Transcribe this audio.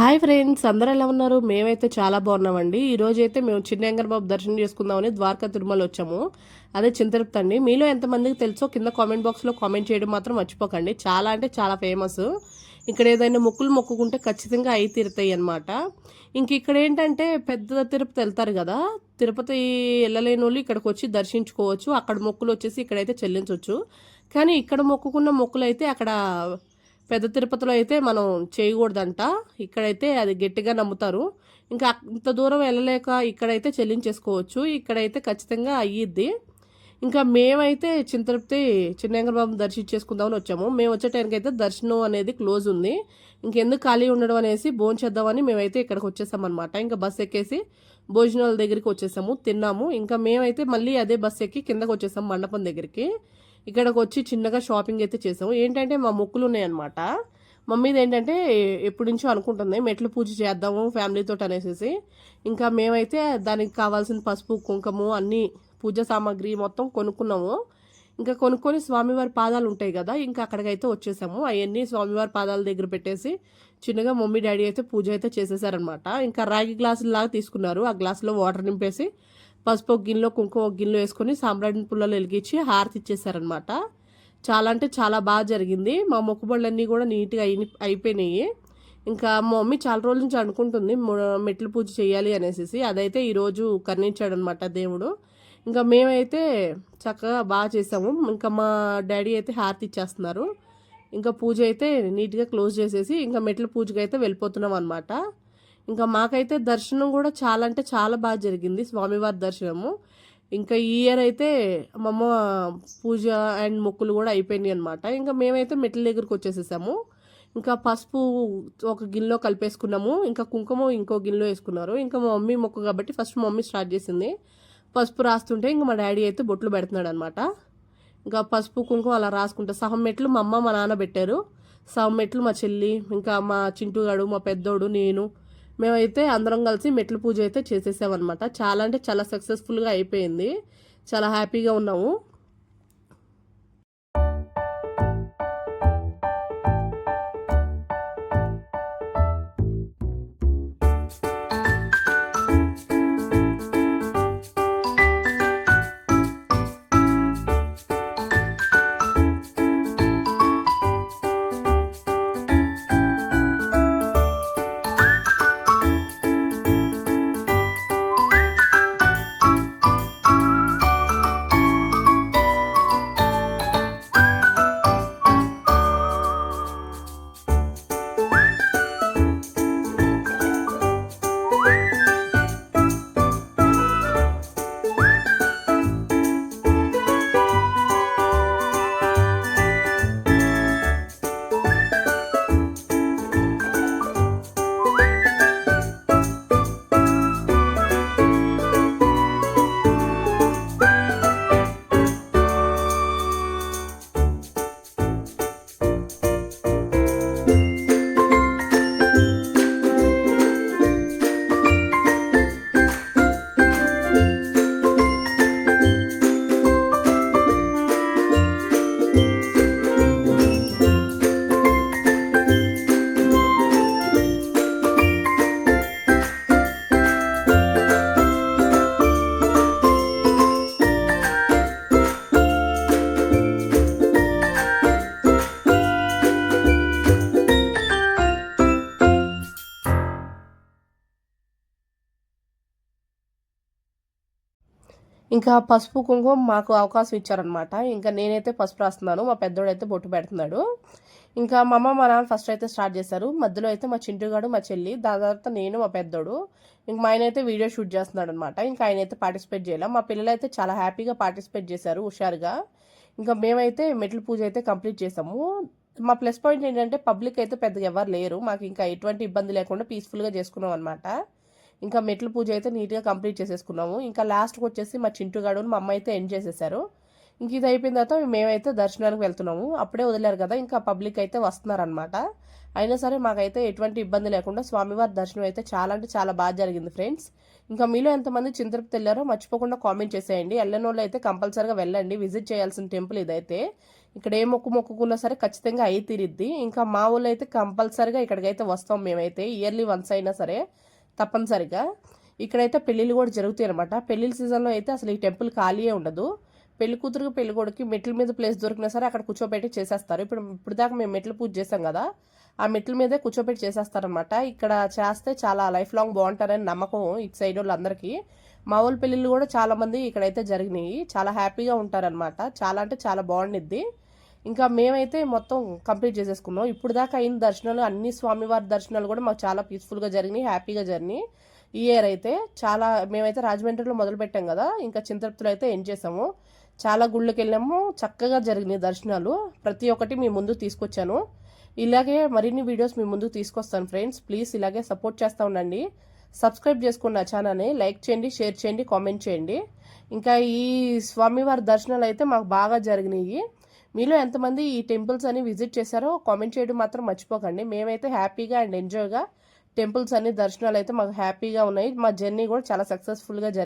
Hi friends అందరూ ఎలా ఉన్నారు? మేమైతే చాలా బాగున్నామండి. ఈరోజైతే అయితే మేము చిన్న బాబు దర్శనం చేసుకుందామని ద్వారకా తిరుమల వచ్చాము. అదే చింతరుప్తి అండి. మీలో ఎంతమందికి తెలుసో కింద కామెంట్ బాక్స్లో కామెంట్ చేయడం మాత్రం మర్చిపోకండి. చాలా అంటే చాలా ఫేమస్. ఇక్కడ ఏదైనా మొక్కులు మొక్కుకుంటే ఖచ్చితంగా అయి తీరుతాయి అనమాట ఇంక ఇక్కడ ఏంటంటే పెద్ద తిరుపతి వెళ్తారు కదా. తిరుపతి వెళ్ళలేని వాళ్ళు ఇక్కడికి వచ్చి దర్శించుకోవచ్చు. అక్కడ మొక్కులు వచ్చేసి ఇక్కడైతే చెల్లించవచ్చు. కానీ ఇక్కడ మొక్కుకున్న మొక్కులు అయితే అక్కడ పెద్ద తిరుపతిలో అయితే మనం చేయకూడదంట. ఇక్కడైతే అది గట్టిగా నమ్ముతారు. ఇంకా అంత దూరం వెళ్ళలేక ఇక్కడైతే చెల్లించేసుకోవచ్చు. ఇక్కడైతే ఖచ్చితంగా అయ్యిద్ది. ఇంకా మేమైతే చింతరుప్తి చిన్నంగరబాబు దర్శించేసుకుందామని వచ్చాము. మేము వచ్చే టైంకి అయితే దర్శనం అనేది క్లోజ్ ఉంది. ఇంకెందుకు ఖాళీ ఉండడం అనేసి భోజనం చేద్దామని మేమైతే ఇక్కడికి వచ్చేసామన్నమాట. ఇంకా బస్ ఎక్కేసి భోజనాల దగ్గరికి వచ్చేసాము. తిన్నాము. ఇంకా మేమైతే మళ్ళీ అదే బస్ ఎక్కి కిందకు వచ్చేసాము మండపం దగ్గరికి. ఇక్కడికి వచ్చి చిన్నగా షాపింగ్ అయితే చేసాము. ఏంటంటే మా మొక్కులు ఉన్నాయన్నమాట మమ్మీది ఏంటంటే ఎప్పటి నుంచో అనుకుంటుంది మెట్లు పూజ చేద్దాము ఫ్యామిలీతో అనేసి ఇంకా మేమైతే దానికి కావాల్సిన పసుపు కుంకుమ అన్నీ పూజ సామాగ్రి మొత్తం కొనుక్కున్నాము. ఇంకా కొనుక్కొని స్వామివారి పాదాలు ఉంటాయి కదా ఇంకా అక్కడికైతే వచ్చేసాము. అవన్నీ స్వామివారి పాదాల దగ్గర పెట్టేసి చిన్నగా మమ్మీ డాడీ అయితే పూజ అయితే చేసేసారనమాట ఇంకా రాగి గ్లాసులు లాగా తీసుకున్నారు. ఆ గ్లాసులో వాటర్ నింపేసి పసుపు ఒక గిన్నెలో కుంకుమ ఒక గిన్నెలో వేసుకొని సాంబ్రాణి పుల్లలు వెలిగించి హారతి ఇచ్చేసారనమాట చాలా అంటే చాలా బాగా జరిగింది. మా మొక్కుబళ్ళన్నీ కూడా నీట్గా అయి అయిపోయినాయి. ఇంకా మా మమ్మీ చాలా రోజుల నుంచి అనుకుంటుంది మెట్లు పూజ చేయాలి అనేసి అదైతే ఈరోజు కర్ణించాడు అనమాట దేవుడు. ఇంకా మేమైతే చక్కగా బాగా చేసాము. ఇంకా మా డాడీ అయితే హారతి ఇచ్చేస్తున్నారు. ఇంకా పూజ అయితే నీట్గా క్లోజ్ చేసేసి ఇంకా మెట్ల పూజకి అయితే వెళ్ళిపోతున్నాం అనమాట ఇంకా మాకైతే దర్శనం కూడా చాలా అంటే చాలా బాగా జరిగింది స్వామివారి దర్శనము. ఇంకా ఈ ఇయర్ అయితే మా అమ్మ పూజ అండ్ మొక్కులు కూడా అయిపోయినాయి అనమాట ఇంకా మేమైతే మెట్ల దగ్గరికి వచ్చేసేసాము. ఇంకా పసుపు ఒక గిన్నెలో కలిపేసుకున్నాము. ఇంకా కుంకుమ ఇంకో గిన్నెలో వేసుకున్నారు. ఇంకా మా మమ్మీ మొక్కు కాబట్టి ఫస్ట్ మా మమ్మీ స్టార్ట్ చేసింది. పసుపు రాస్తుంటే ఇంకా మా డాడీ అయితే బొట్లు పెడుతున్నాడు అనమాట ఇంకా పసుపు కుంకుమ అలా రాసుకుంటా. సహం మెట్లు మా అమ్మ మా నాన్న పెట్టారు. సహం మెట్లు మా చెల్లి ఇంకా మా చింటుగాడు మా పెద్దోడు నేను మేమైతే అందరం కలిసి మెట్ల పూజ అయితే చేసేసామన్నమాట. చాలా అంటే చాలా సక్సెస్ఫుల్గా అయిపోయింది. చాలా హ్యాపీగా ఉన్నాము. ఇంకా పసుపు కుంకుమ మాకు అవకాశం ఇచ్చారనమాట ఇంకా నేనైతే పసుపు రాస్తున్నాను మా పెద్దోడైతే బొట్టు పెడుతున్నాడు. ఇంకా మా అమ్మ మా నాన్న ఫస్ట్ అయితే స్టార్ట్ చేశారు. మధ్యలో అయితే మా చింటుగాడు మా చెల్లి దాని తర్వాత నేను మా పెద్దోడు ఇంక మా ఆయన అయితే వీడియో షూట్ చేస్తున్నాడు అనమాట ఇంకా ఆయన అయితే పార్టిసిపేట్ చేయాలి. మా పిల్లలు అయితే చాలా హ్యాపీగా పార్టిసిపేట్ చేశారు హుషారుగా. ఇంకా మేమైతే మెట్ల పూజ అయితే కంప్లీట్ చేసాము మా ప్లస్ పాయింట్ ఏంటంటే పబ్లిక్ అయితే పెద్దగా ఎవరు లేరు. మాకు ఇంకా ఎటువంటి ఇబ్బంది లేకుండా పీస్ఫుల్గా చేసుకున్నాం అనమాట ఇంకా మెట్ల పూజ అయితే నీట్గా కంప్లీట్ చేసేసుకున్నాము. ఇంకా లాస్ట్కి వచ్చేసి మా చింటుగాడు మా అమ్మ అయితే ఎండ్ చేసేసారు. ఇంక ఇది అయిపోయిన తర్వాత మేమైతే దర్శనానికి వెళ్తున్నాము. అప్పుడే వదిలేరు కదా ఇంకా పబ్లిక్ అయితే వస్తున్నారనమాట అయినా సరే మాకైతే ఎటువంటి ఇబ్బంది లేకుండా స్వామివారి దర్శనం అయితే చాలా అంటే చాలా బాగా జరిగింది ఫ్రెండ్స్ ఇంకా మీలో ఎంతమంది చింతృప్తి వెళ్ళారో మర్చిపోకుండా కామెంట్ చేసేయండి. వెళ్ళని వాళ్ళు అయితే కంపల్సరీగా వెళ్ళండి. విజిట్ చేయాల్సిన టెంపుల్ ఇదైతే. ఇక్కడ ఏ మొక్కు మొక్కుకున్నా సరే ఖచ్చితంగా అయి తీరిద్ది. ఇంకా మా ఊళ్ళో అయితే కంపల్సరిగా ఇక్కడికైతే వస్తాం మేమైతే. ఇయర్లీ వన్స్ అయినా సరే. తప్పనిసరిగా. ఇక్కడైతే పెళ్ళిళ్ళు కూడా జరుగుతాయి అనమాట పెళ్ళిళ్ళ సీజన్లో అయితే అసలు ఈ టెంపుల్ ఖాళీయే ఉండదు. పెళ్ళి కూతురుకి పెళ్ళి కొడుకు మెట్ల మీద ప్లేస్ దొరికినా సరే అక్కడ కూర్చోబెట్టి చేసేస్తారు. ఇప్పుడు ఇప్పుడు దాకా మేము మెట్లు పూజ చేసాం కదా ఆ మెట్ల మీదే కూర్చోబెట్టి చేసేస్తారనమాట ఇక్కడ చేస్తే చాలా లైఫ్ లాంగ్ బాగుంటారని నమ్మకం ఇటు సైడ్ వాళ్ళందరికీ. మా వాళ్ళ పెళ్ళిళ్ళు కూడా చాలామంది ఇక్కడైతే జరిగినాయి. చాలా హ్యాపీగా ఉంటారనమాట చాలా అంటే చాలా బాగుండిద్ది. ఇంకా మేమైతే మొత్తం కంప్లీట్ చేసేసుకున్నాం. ఇప్పుడు దాకా అయిన దర్శనాలు అన్ని స్వామివారి దర్శనాలు కూడా మాకు చాలా పీస్ఫుల్గా జరిగినాయి హ్యాపీగా జరిగినాయి. ఈ ఇయర్ అయితే చాలా మేమైతే రాజమండ్రిలో మొదలుపెట్టాం కదా ఇంకా చింతపుతులు అయితే ఎండ్ చేసాము. చాలా గుళ్ళకి వెళ్ళాము చక్కగా జరిగినాయి దర్శనాలు. ప్రతి ఒక్కటి మీ ముందు తీసుకొచ్చాను. ఇలాగే మరిన్ని వీడియోస్ మీ ముందుకు తీసుకొస్తాను ఫ్రెండ్స్ ప్లీజ్ ఇలాగే సపోర్ట్ చేస్తూ ఉండండి. సబ్స్క్రైబ్ చేసుకున్న ఛానల్ని లైక్ చేయండి షేర్ చేయండి కామెంట్ చేయండి. ఇంకా ఈ స్వామివారి దర్శనాలు అయితే మాకు బాగా జరిగినాయి. మీలో ఎంతమంది ఈ టెంపుల్స్ అని విజిట్ చేశారో కామెంట్ చేయడం మాత్రం మర్చిపోకండి. మేమైతే హ్యాపీగా అండ్ ఎంజాయ్గా టెంపుల్స్ అన్ని దర్శనాలు అయితే మాకు హ్యాపీగా ఉన్నాయి. మా జర్నీ కూడా చాలా సక్సెస్ఫుల్గా జరిగింది.